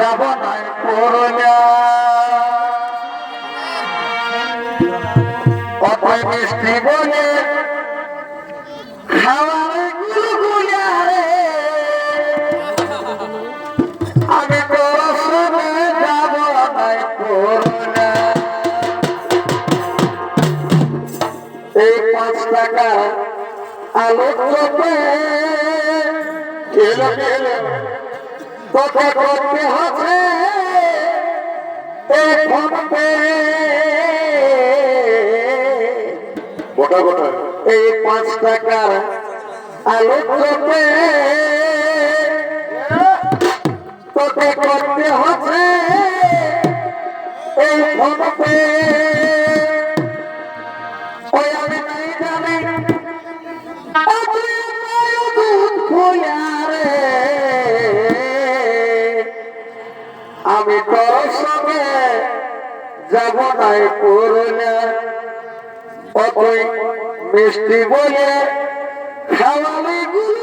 ভাবনায় করুণা অতএব মিষ্টি বলে খাওয়ার গুলগুলারে আমি দর্শনে যাব নাই করুণা এই পাঁচ টাকা আলোক তোকে করতে হবে এই পাঁচ টাকার আলো চোখে। তোকে করতে হবে এই ফোনপে ওই আমি আমি তোর সঙ্গে যাব নাই অতই মিষ্টি বলে খাওয়ালি গুলো।